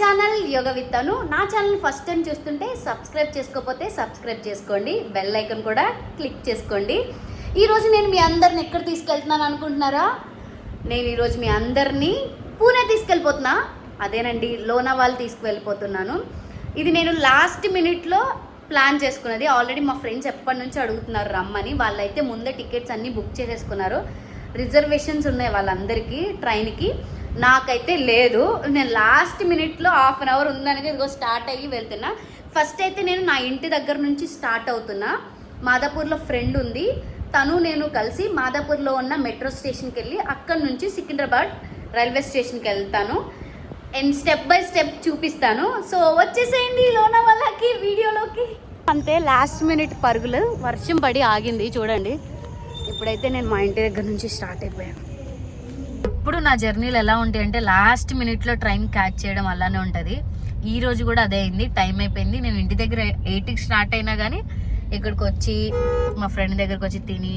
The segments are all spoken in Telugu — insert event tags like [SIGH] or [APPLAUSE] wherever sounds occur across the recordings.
ఛానల్ యోగ విత్తను నా ఛానల్ ఫస్ట్ టైం చూస్తుంటే సబ్స్క్రైబ్ చేసుకోకపోతే సబ్స్క్రైబ్ చేసుకోండి. బెల్ ఐకన్ కూడా క్లిక్ చేసుకోండి. ఈరోజు నేను మీ అందరిని ఎక్కడ తీసుకెళ్తున్నాను అనుకుంటున్నారా? నేను ఈరోజు మీ అందరినీ పూణే తీసుకెళ్ళిపోతున్నా. అదేనండి లోనావాల్ తీసుకువెళ్ళిపోతున్నాను. ఇది నేను లాస్ట్ మినిట్లో ప్లాన్ చేసుకున్నది. ఆల్రెడీ మా ఫ్రెండ్స్ ఎప్పటి నుంచి అడుగుతున్నారు రమ్మని. వాళ్ళైతే ముందే టికెట్స్ అన్నీ బుక్ చేసేసుకున్నారు. రిజర్వేషన్స్ ఉన్నాయి వాళ్ళందరికీ ట్రైన్కి. నాకైతే లేదు. నేను లాస్ట్ మినిట్లో హాఫ్ అన్ అవర్ ఉందనగా ఇదిగో స్టార్ట్ అయ్యి వెళ్తున్నా. ఫస్ట్ అయితే నేను నా ఇంటి దగ్గర నుంచి స్టార్ట్ అవుతున్నా. మాదాపూర్లో ఫ్రెండ్ ఉంది. తను నేను కలిసి మాదాపూర్లో ఉన్న మెట్రో స్టేషన్కి వెళ్ళి అక్కడ నుంచి సికింద్రాబాద్ రైల్వే స్టేషన్కి వెళ్తాను. అండ్ స్టెప్ బై స్టెప్ చూపిస్తాను. సో వచ్చేసేయండి లోన వాళ్ళకి వీడియోలోకి. అంతే లాస్ట్ మినిట్ పరుగులు వర్షం పడి ఆగింది చూడండి. ఇప్పుడైతే నేను మా ఇంటి దగ్గర నుంచి స్టార్ట్ అయిపోయాను. ఇప్పుడు నా జర్నీలు ఎలా ఉంటాయి అంటే లాస్ట్ మినిట్లో ట్రైన్ క్యాచ్ చేయడం అలానే ఉంటుంది. ఈ రోజు కూడా అదే అయింది. టైం అయిపోయింది. నేను ఇంటి దగ్గర ఎయిట్కి స్టార్ట్ అయినా కానీ ఇక్కడికి వచ్చి మా ఫ్రెండ్ దగ్గరకు వచ్చి తిని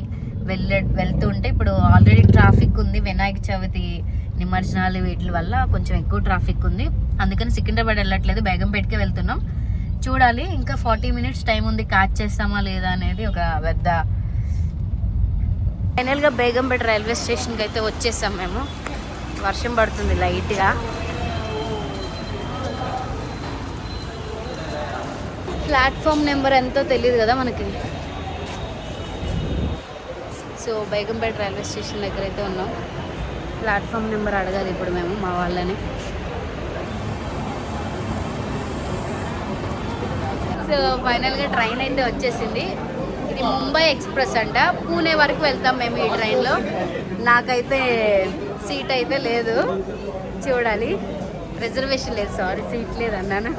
వెళ్ళ వెళ్తుంటే ఇప్పుడు ఆల్రెడీ ట్రాఫిక్ ఉంది. వినాయక చవితి నిమజ్జనాలు వీటి వల్ల కొంచెం ఎక్కువ ట్రాఫిక్ ఉంది. అందుకని సికింద్రాబాద్ వెళ్ళట్లేదు. బేగంపేటకే వెళ్తున్నాం. చూడాలి. ఇంకా ఫార్టీ మినిట్స్ టైం ఉంది. క్యాచ్ చేస్తామా లేదా అనేది ఒక పెద్ద ఫైనల్గా బేగంపేట రైల్వే స్టేషన్కి అయితే వచ్చేసాం మేము. వర్షం పడుతుంది లైట్గా. ప్లాట్ఫామ్ నెంబర్ ఎంతో తెలియదు కదా మనకి. సో బేగంపేట రైల్వే స్టేషన్ దగ్గర అయితే ఉన్నాం. ప్లాట్ఫామ్ నెంబర్ అడగాలి ఇప్పుడు మేము మా వాళ్ళని. సో ఫైనల్గా ట్రైన్ అయితే వచ్చేసింది. ఇది ముంబై ఎక్స్ప్రెస్ అంట. పూణే వరకు వెళ్తాం మేము ఈ ట్రైన్లో. నాకైతే సీట్ అయితే లేదు. చూడాలి. రిజర్వేషన్ లేదు. సారీ సీట్ లేదు అన్నాను.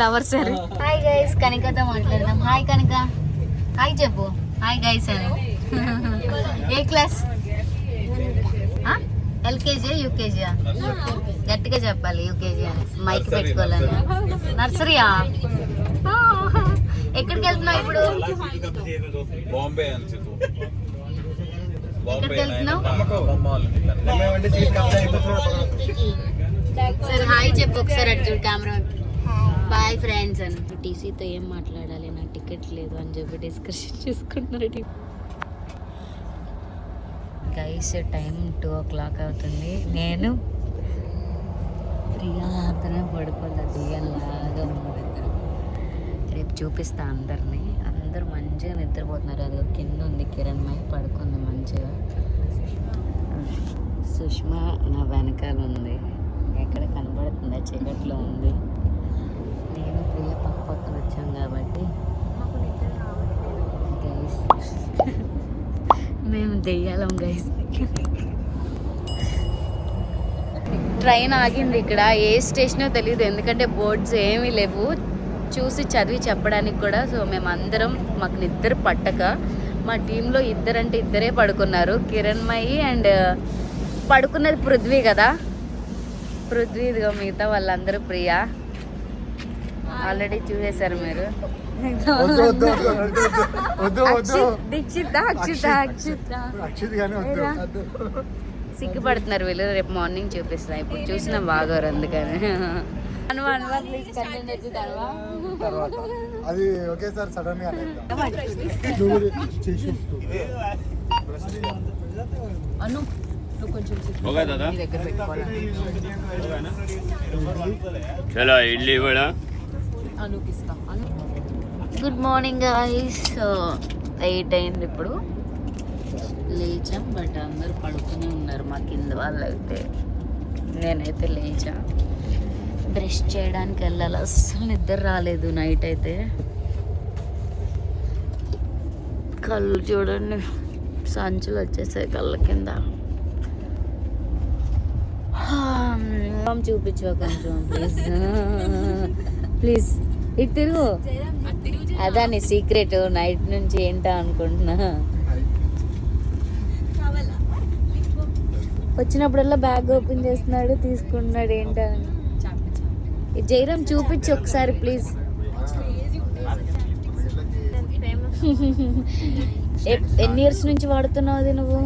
లవర్ సరే. హాయ్ గైస్ కనికతో మాట్లాడదాం. హాయ్ కనుక. హాయ్ చెప్పు. హాయ్ గైస్ అని ఏ క్లాస్? ఎల్కేజీ యూకేజీ గట్టిగా చెప్పాలి యూకేజీ అని. మైక్ పెట్టుకోవాలని. నర్సరీయా? ఎక్కడికి వెళ్తున్నావు ఇప్పుడు? బాంబే ఎక్కడికి వెళ్తున్నావు? సరే హాయ్ చెప్పు ఒకసారి అటు చూడు కెమెరా బాయ్ ఫ్రెండ్స్ అని. టీసీతో ఏం మాట్లాడాలి? నాకు టికెట్ లేదు అని చెప్పి డిస్కషన్ చేసుకున్నారు గైస్ టైం టూ ఓ క్లాక్ అవుతుంది. నేను ప్రియా అందరం పడుకోలే దిగలాగా ఉన్నది ఇద్దరం రేపు చూపిస్తా అందరినీ. అందరూ మంచిగా నిద్రపోతున్నారు. అది కింద ఉంది కిరణ్ మై పడుకుంది మంచిగా. సుష్మా నా వెనకాల ఉంది. ఎక్కడ కనబడుతుందా చీకట్లో ఉంది. నేను ప్రియ పక్క పక్కన వచ్చాం కాబట్టి గైస్. మేము దెయ్యాలం గైస్ ట్రైన్ ఆగింది ఇక్కడ. ఏ స్టేషనో తెలియదు ఎందుకంటే బోర్డ్స్ ఏమీ లేవు. చూసి చదివి చెప్పడానికి కూడా. సో మేమందరం మాకు నిద్ర పట్టక మా టీంలో ఇద్దరంటే ఇద్దరే పడుకున్నారు. కిరణ్మయి అండ్ పడుకున్నది పృథ్వీ కదా? పృథ్వీ ఇదిగో మిగతా వాళ్ళందరూ ప్రియా. ఆల్రెడీ చూసేశారు మీరు. వద్దు వద్దు వద్దు వద్దు వద్దు వద్దు అక్షిత్, దీక్షిత్ అక్షిత అక్షిత అక్షిత్ కానీ వద్దు ఏరా? సిగ్గుపడుతున్నారు వీళ్ళు రేపు మార్నింగ్ చూపిస్తా. ఇప్పుడు చూసిన బాగోరు అందుకని. అది ఒకేసారి సడన్గా. అను చలో ఇడ్లీ కూడా. అనుకి ఇస్తాం Anu. Good morning guys eight అయింది ఇప్పుడు. లేచాం బట్ అందరూ పడుకునే ఉన్నారు మా కింద వాళ్ళు అయితే నేనైతే లేచా. బ్రష్ చేయడానికి వెళ్ళాలి. అస్సలు నిద్ర రాలేదు నైట్ అయితే. కళ్ళు చూడండి. సంచులు వచ్చేసాయి కళ్ళ కింద. చూపించు కొంచెం ప్లీజ్ ప్లీజ్ [LAUGHS] ఇటు తిరుగు. అదా నీ సీక్రెట్ నైట్ నుంచి ఏంటా అనుకుంటున్నా? వచ్చినప్పుడల్లా బ్యాగ్ ఓపెన్ చేస్తున్నాడు తీసుకుంటున్నాడు ఏంటా జైరామ్ చూపించు ఒకసారి ప్లీజ్ ఎన్ని ఇయర్స్ నుంచి వాడుతున్నావు అది నువ్వు?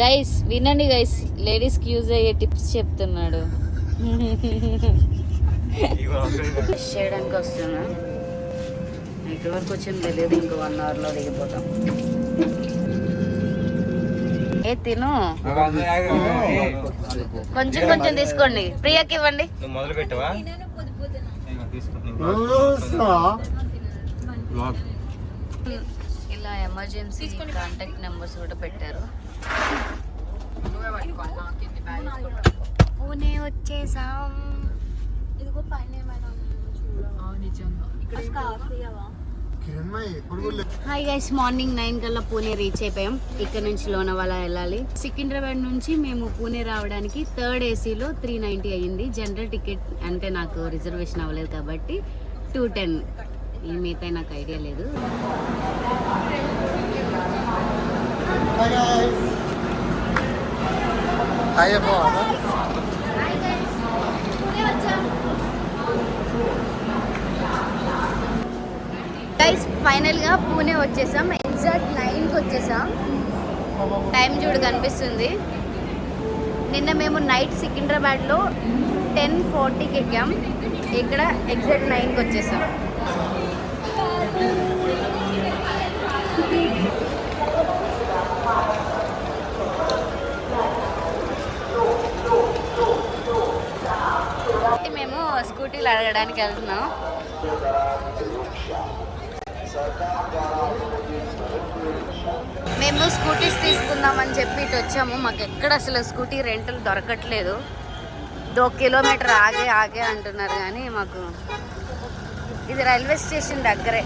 గైస్ వినండి గైస్ లేడీస్కి యూజ్ అయ్యే టిప్స్ చెప్తున్నాడు. లేదు. చేయడానికి వస్తున్నా. ఎక్కడి వరకు వచ్చింది తెలియదు ఇంకో వన్ అవర్లో దిగిపోతాం. ఏ తిను. కొంచెం కొంచెం తీసుకోండి. ప్రియాకి ఇవ్వండి. నువ్వు మొదలు పెట్టవా? ఇలా ఎమర్జెన్సీ కాంటాక్ట్ నెంబర్స్ కూడా పెట్టారు. పూణే వచ్చేసాం. కూడా లేదు. హాయ్ గైస్ మార్నింగ్ నైన్ కల్లా పూణే రీచ్ అయిపోయాం. ఇక్కడ నుంచి లోనావాలా వెళ్ళాలి. సికింద్రాబాద్ నుంచి మేము పూణే రావడానికి థర్డ్ ఏసీలో త్రీ నైంటీ అయ్యింది. జనరల్ టికెట్ అంటే నాకు రిజర్వేషన్ అవ్వలేదు కాబట్టి టూ టెన్ ఈ మిగతా నాకు ఐడియా లేదు. Hi గైస్ ఫైనల్గా పూణే వచ్చేసాం. ఎగ్జాక్ట్ నైన్కి వచ్చేసాం. టైం చూడు కనిపిస్తుంది. నిన్న మేము నైట్ సికింద్రాబాద్లో టెన్ ఫార్టీకి ఎక్కాం. ఇక్కడ ఎగ్జాక్ట్ నైన్కి వచ్చేసాం. మేము స్కూటీలు అడగడానికి వెళ్తున్నాం. మేము స్కూటీస్ తీసుకుందామని చెప్పి ఇటు వచ్చాము. మాకు ఎక్కడ అసలు స్కూటీ రెంటలు దొరకట్లేదు. దో కిలోమీటర్ ఆగే ఆగే అంటున్నారు కానీ మాకు ఇది రైల్వే స్టేషన్ దగ్గరే.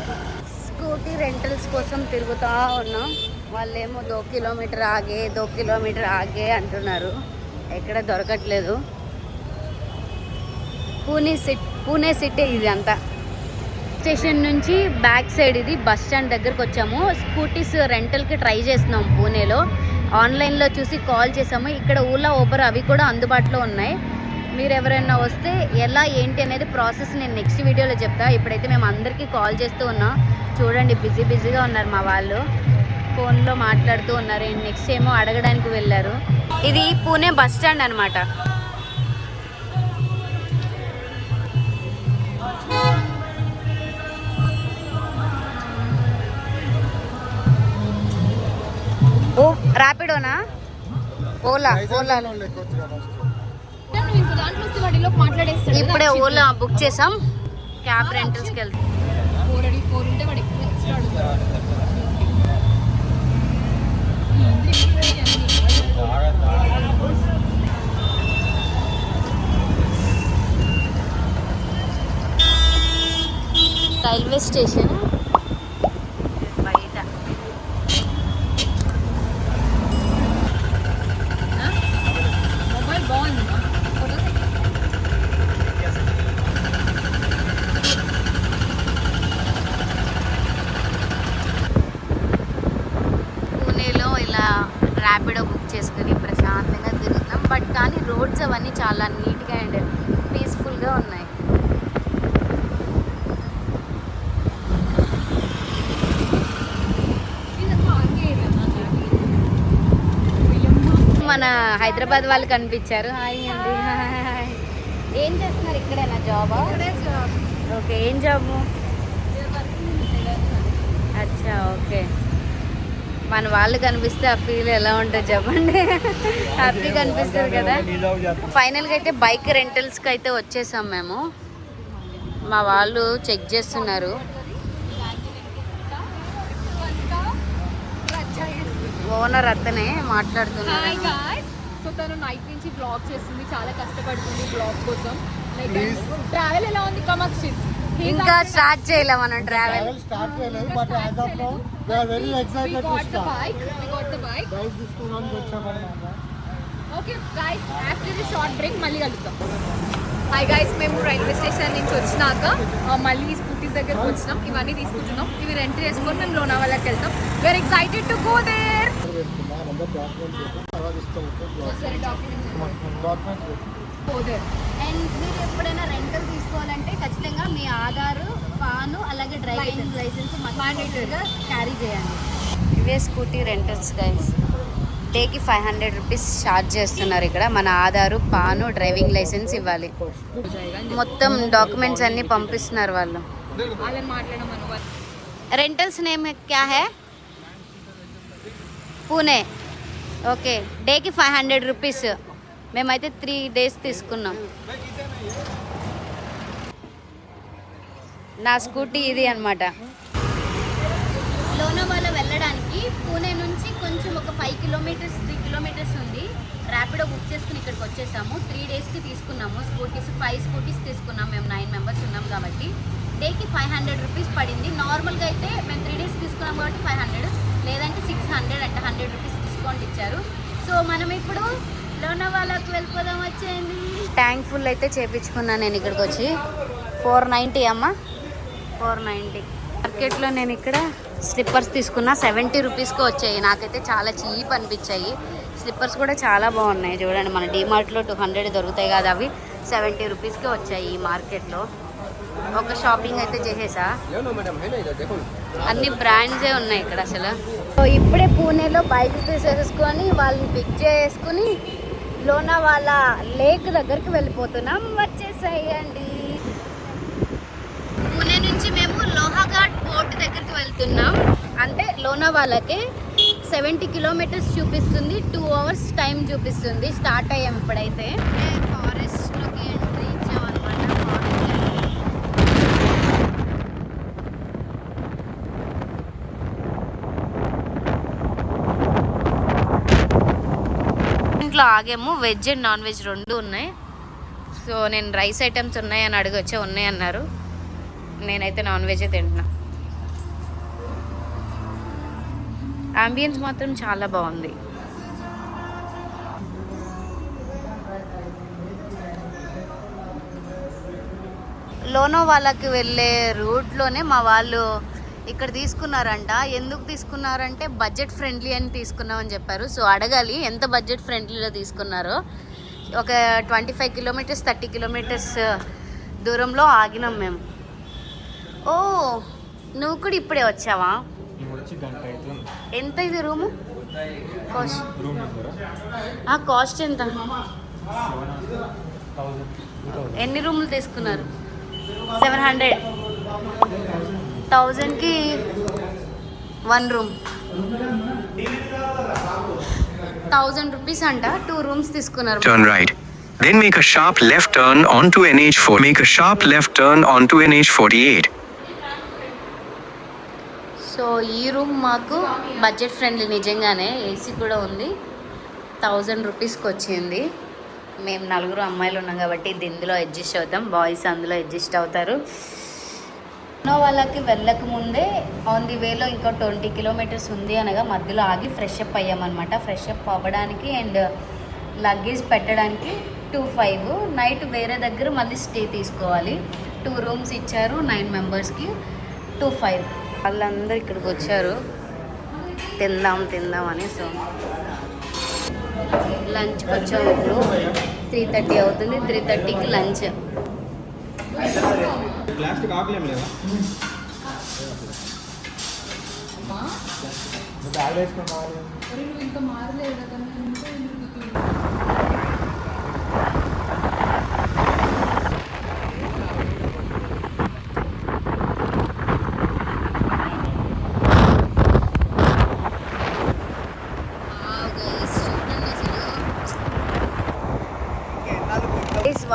స్కూటీ రెంటల్స్ కోసం తిరుగుతూ ఉన్నాం. వాళ్ళేమో దో కిలోమీటర్ ఆగే దో కిలోమీటర్ ఆగే అంటున్నారు. ఎక్కడ దొరకట్లేదు. పూణే సిట్ పూణే సిటీ ఇది అంతా. స్టేషన్ నుంచి బ్యాక్ సైడ్ ఇది బస్ స్టాండ్ దగ్గరకు వచ్చాము. స్కూటీస్ రెంటల్కి ట్రై చేస్తున్నాం పూణేలో. ఆన్లైన్లో చూసి కాల్ చేసాము ఇక్కడ ఓలా ఊబర్ అవి కూడా అందుబాటులో ఉన్నాయి. మీరు ఎవరైనా వస్తే ఎలా ఏంటి అనేది ప్రాసెస్ నేను నెక్స్ట్ వీడియోలో చెప్తా. ఇప్పుడైతే మేము అందరికీ కాల్ చేస్తూ ఉన్నాం. చూడండి బిజీ బిజీగా ఉన్నారు మా వాళ్ళు. ఫోన్లో మాట్లాడుతూ ఉన్నారు. నెక్స్ట్ ఏమో అడగడానికి వెళ్ళారు. ఇది పూణే బస్ స్టాండ్ అనమాట ఓ ర్యాపిడోనా ఓలా ఓలా. ఇప్పుడే ఓలా బుక్ చేసాం. క్యాబ్ రెంటల్స్కి వెళ్తాం. రైల్వే స్టేషన్ బయట పూణేలో ఇలా ర్యాపిడో బుక్ చేసుకుని ప్రశాంతంగా తిరుగుతాం బట్ కానీ అవన్నీ చాలా నీట్గా అండ్ పీస్ఫుల్గా ఉన్నాయి. మన హైదరాబాద్ వాళ్ళు కనిపించారు. హాయ్ అండి. హాయ్. ఏం చేస్తున్నారు ఇక్కడేనా జాబా? ఓకే ఏం జాబు? అచ్చా ఓకే. మన వాళ్ళు కనిపిస్తే ఆ ఫీల్ ఎలా ఉంటుంది చెప్పండి? హ్యాపీగా అనిపిస్తుంది కదా. ఫైనల్గా అయితే బైక్ రెంటల్స్కి అయితే వచ్చేసాం మేము. మా వాళ్ళు చెక్ చేస్తున్నారు. ఓనర్ అతనే మాట్లాడుతున్నారు. హాయ్ గాయ్స్ సో తను నైట్ నుంచి బ్లాగ్ చేస్తుంది. చాలా కష్టపడుతుంది బ్లాగ్ కోసం. ట్రావెల్ ఎలా ఉంది కమాక్షి ఇంకా స్టార్ట్ చేయలే మనం ట్రావెల్ start చేయలేదు but as of now we are very excited to got the start bike we got the bike bike తీసుకోవడానికి వచ్చామన్నమాట okay guys after the short break మళ్ళీ కలుద్దాం. హాయ్ గాయ్స్ మేము రైల్వే స్టేషన్ నుంచి వచ్చినాక మళ్ళీ స్కూటీస్ దగ్గరకు వచ్చినాం. ఇవన్నీ తీసుకుంటున్నాం. ఇవి రెంట్ చేసుకొని మేము లోనావాలాకి వెళ్తాం. We are excited to go there documents పోదు. అండ్ మీరు ఎప్పుడైనా రెంటల్ తీసుకోవాలంటే ఖచ్చితంగా మీ ఆధారు పాను అలాగే డ్రైవింగ్ లైసెన్స్ మాండేటరీగా క్యారీ చేయండి. ఇవే స్కూటీ రెంటల్స్ గైస్ డేకి ఫైవ్ హండ్రెడ్ రూపీస్ ఛార్జ్ చేస్తున్నారు ఇక్కడ. మన ఆధారు పాను డ్రైవింగ్ లైసెన్స్ ఇవ్వాలి. మొత్తం డాక్యుమెంట్స్ అన్నీ పంపిస్తున్నారు వాళ్ళు. రెంటల్స్ నేమ్ క్యా హే? పూణే ఓకే డేకి ఫైవ్ హండ్రెడ్ రూపీస్ మేమైతే త్రీ డేస్ తీసుకున్నాం. నా స్కూటీ ఇది అనమాట లోనావాల వెళ్ళడానికి పూణే నుంచి కొంచెం ఒక ఫైవ్ కిలోమీటర్స్ త్రీ కిలోమీటర్స్ ఉంది. ర్యాపిడో బుక్ చేసుకుని ఇక్కడికి వచ్చేసాము. త్రీ డేస్కి తీసుకున్నాము స్కూటీస్. ఫైవ్ స్కూటీస్ తీసుకున్నాం. మేము నైన్ మెంబర్స్ ఉన్నాం కాబట్టి. డేకి ఫైవ్ హండ్రెడ్ రూపీస్ పడింది. నార్మల్గా అయితే మేము త్రీ డేస్ తీసుకున్నాం కాబట్టి ఫైవ్ హండ్రెడ్ లేదంటే సిక్స్ హండ్రెడ్ అంటే హండ్రెడ్ రూపీస్ డిస్కౌంట్ ఇచ్చారు. సో మనం ఇప్పుడు ట్యాంక్ ఫుల్ అయితే చేపించుకున్నాను నేను ఇక్కడికి వచ్చి. ఫోర్ నైంటీ అమ్మా. ఫోర్ నైంటీ మార్కెట్లో నేను ఇక్కడ స్లిప్పర్స్ తీసుకున్నా. సెవెంటీ రూపీస్కి వచ్చాయి. నాకైతే చాలా చీప్ అనిపించాయి. స్లిప్పర్స్ కూడా చాలా బాగున్నాయి. చూడండి మన డిమార్ట్లో టూ హండ్రెడ్ దొరుకుతాయి కదా అవి. సెవెంటీ రూపీస్కి వచ్చాయి ఈ మార్కెట్లో. ఒక షాపింగ్ అయితే చేసేసా. అన్ని బ్రాండ్సే ఉన్నాయి ఇక్కడ అసలు. సో ఇప్పుడే పూణేలో బైక్ తీసేసుకొని వాళ్ళని పిక్ చేసుకుని లోనావాలా లేక్ దగ్గరికి వెళ్ళిపోతున్నాం. వచ్చేసేయండి. పూణే నుంచి మేము లోహాఘాట్ పోర్ట్ దగ్గరికి వెళ్తున్నాం. అంటే లోనావాలాకి సెవెంటీ కిలోమీటర్స్ చూపిస్తుంది. టూ అవర్స్ టైం చూపిస్తుంది స్టార్ట్ అయ్యాం ఇప్పుడైతే. ఇంట్లో ఆగాము వెజ్ అండ్ నాన్ వెజ్ రెండు ఉన్నాయి. సో నేను రైస్ ఐటమ్స్ ఉన్నాయని అడిగొచ్చే ఉన్నాయి అన్నారు. నేనైతే నాన్ వెజ్ తింటున్నా. అంబియన్స్ మాత్రం చాలా బాగుంది. లోనో వాళ్ళకి వెళ్ళే రూట్లోనే మా వాళ్ళు ఇక్కడ తీసుకున్నారంట. ఎందుకు తీసుకున్నారంటే బడ్జెట్ ఫ్రెండ్లీ అని తీసుకున్నామని చెప్పారు. సో అడగాలి ఎంత బడ్జెట్ ఫ్రెండ్లీలో తీసుకున్నారో. ఒక twenty five kilometres thirty kilometres దూరంలో ఆగినాం మేము. ఓ నువ్వు కూడా ఇప్పుడే వచ్చావా? ఎంత ఇది రూము? కాస్ట్. కాస్ట్ ఎంత? ఎన్ని రూములు తీసుకున్నారు? Seven hundred. థౌజండ్కి వన్ రూమ్ థౌజండ్ రూపీస్ అంట టూ రూమ్స్ తీసుకున్నారు Turn right. Then make a sharp left turn onto NH4. Make a sharp left turn onto NH48. So ఈ రూమ్ మాకు బడ్జెట్ ఫ్రెండ్లీ నిజంగానే ఏసీ కూడా ఉంది థౌజండ్ రూపీస్కి వచ్చింది మేము నలుగురు అమ్మాయిలు ఉన్నాం కాబట్టి ఇది ఇందులో అడ్జస్ట్ అవుతాం బాయ్స్ అందులో అడ్జస్ట్ అవుతారు వాళ్ళకి వెళ్ళక ముందే ఆన్ ది వేలో ఇంకా ట్వంటీ కిలోమీటర్స్ ఉంది అనగా మధ్యలో ఆగి ఫ్రెష్ అప్ అయ్యామన్నమాట. ఫ్రెష్ అప్ అవ్వడానికి అండ్ లగేజ్ పెట్టడానికి టూ ఫైవ్ నైట్ వేరే దగ్గర మళ్ళీ స్టే తీసుకోవాలి. టూ రూమ్స్ ఇచ్చారు నైన్ మెంబర్స్కి టూ ఫైవ్ వాళ్ళందరూ ఇక్కడికి వచ్చారు. తిందాం తిందాం అని సో లంచ్ వచ్చాము. ఇప్పుడు త్రీ థర్టీ అవుతుంది త్రీ థర్టీకి లంచ్ ప్లాస్టిక్ ఆకులేం లేవా? ఇంకా మారలేదు కదా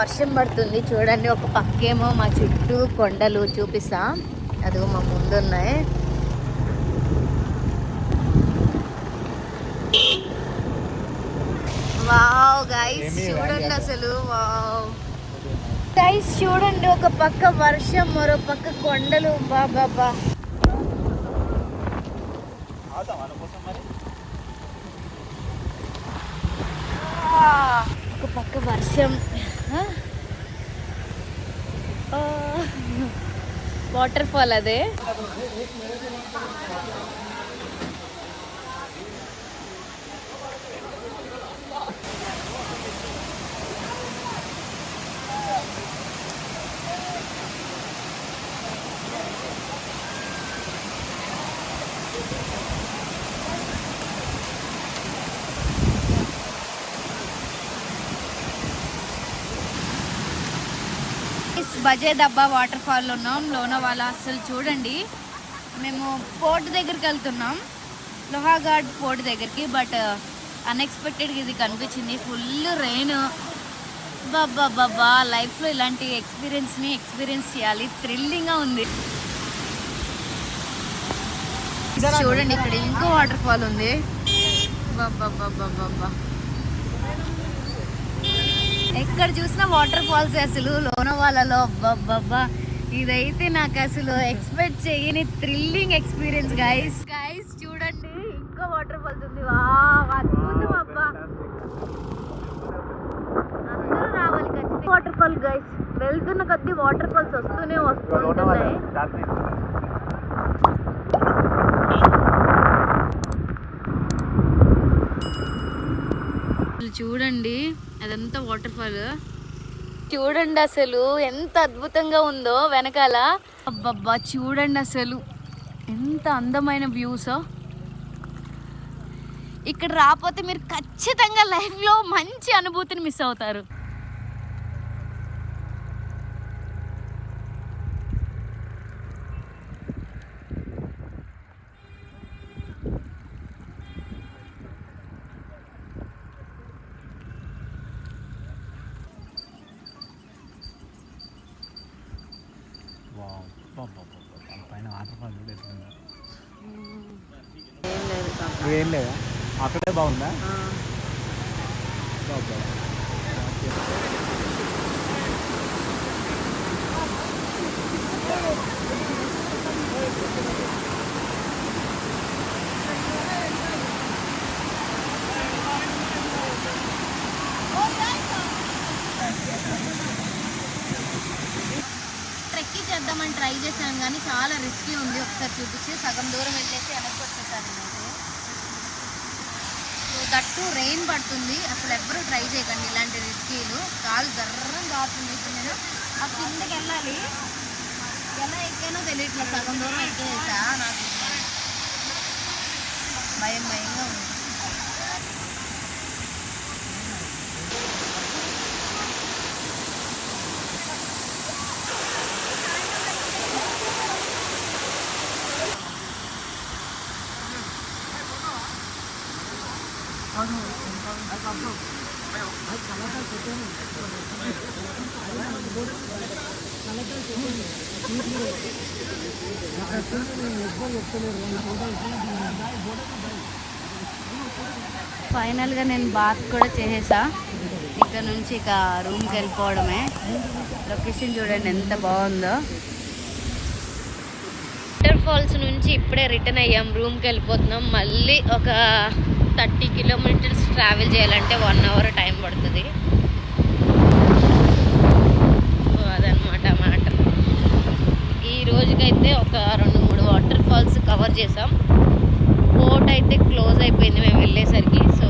వర్షం పడుతుంది. చూడండి ఒక పక్కేమో మా చుట్టూ కొండలు చూపిస్తా. అదిగో మా ముందు ఉన్నాయి వావ్ గైస్ చూడండి అసలు. వావ్. గైస్ చూడండి ఒక పక్క వర్షం మరో పక్క కొండలు. బాబా బా ఒక పక్క వర్షం. వాటర్ ఫాల్ అదే బజే దబ్బా వాటర్ ఫాల్ ఉన్నాం. లోనవాల అసలు చూడండి. మేము పోర్ట్ దగ్గరికి వెళ్తున్నాం. లోహాఘాట్ పోర్ట్ దగ్గరికి బట్ అన్ఎక్స్పెక్టెడ్గా ఇది కనిపించింది. ఫుల్ రెయిన్ బాబా బాబా లైఫ్లో ఇలాంటి ఎక్స్పీరియన్స్ని ఎక్స్పీరియన్స్ చేయాలి. థ్రిల్లింగ్గా ఉంది. చూడండి ఇక్కడ ఇంకో వాటర్ ఫాల్ ఉంది. బాబా బాబా బాబా ఎక్కడ చూసినా వాటర్ ఫాల్స్ అసలు. లోనవాలలో అబ్బబ్బబ్బా. ఇదైతే నాకు అసలు ఎక్స్పెక్ట్ చేయని థ్రిల్లింగ్ ఎక్స్పీరియన్స్ గైస్ గైస్ చూడండి ఇంకో వాటర్ ఫాల్స్ ఉంది. వా అద్భుతం అబ్బా. అందరూ రావాలి ఖచ్చితంగా. వాటర్ ఫాల్ గైస్ వెళ్తున్న కొద్దీ వాటర్ ఫాల్స్ వస్తూనే వస్తుంటున్నాయి అసలు చూడండి అదంతా వాటర్ ఫాల్ చూడండి అసలు ఎంత అద్భుతంగా ఉందో వెనకాల. అబ్బబ్బా చూడండి అసలు. ఎంత అందమైన వ్యూస్ ఇక్కడ రాకపోతే మీరు ఖచ్చితంగా లైఫ్లో మంచి అనుభూతిని మిస్ అవుతారు పైన వాటర్ ఫాల్ కూడా ఎట్లుందా ఏం లేదు ఏం లేదా అక్కడే బాగుందా బాబా ట్రెక్కింగ్ చేద్దామని ట్రై చేశాను కానీ చాలా రిస్కీ ఉంది. ఒకసారి చూపించి. సగం దూరం వెళ్ళేసి సో రెయిన్ పడుతుంది. అసలు ఎవ్వరూ ట్రై చేయకండి ఇలాంటి రిస్కీలు. కాలు జర్రం కాపుతుంది ఇప్పుడు నేను ఆ కిందకి వెళ్ళాలి. ఎలా ఎక్కానో తెలియట్లేదు. సగం దూరం ఎక్కేసా? నాకు భయం భయంగా ఉంది. ఫైనల్గా నేను బాత్ కూడా చేసేసా. ఇక్కడ నుంచి ఇక రూమ్కి వెళ్ళిపోవడమే. లొకేషన్ చూడండి ఎంత బాగుందో. వాటర్ ఫాల్స్ నుంచి ఇప్పుడే రిటర్న్ అయ్యాం. రూమ్కి వెళ్ళిపోతున్నాం. మళ్ళీ ఒక థర్టీ కిలోమీటర్స్ ట్రావెల్ చేయాలంటే వన్ అవర్ టైం పడుతుంది సో అదనమాట మాట ఈ రోజుకైతే ఒక రెండు మూడు వాటర్ ఫాల్స్ కవర్ చేసాం బోట్ అయితే క్లోజ్ అయిపోయింది. మేము వెళ్ళేసరికి. సో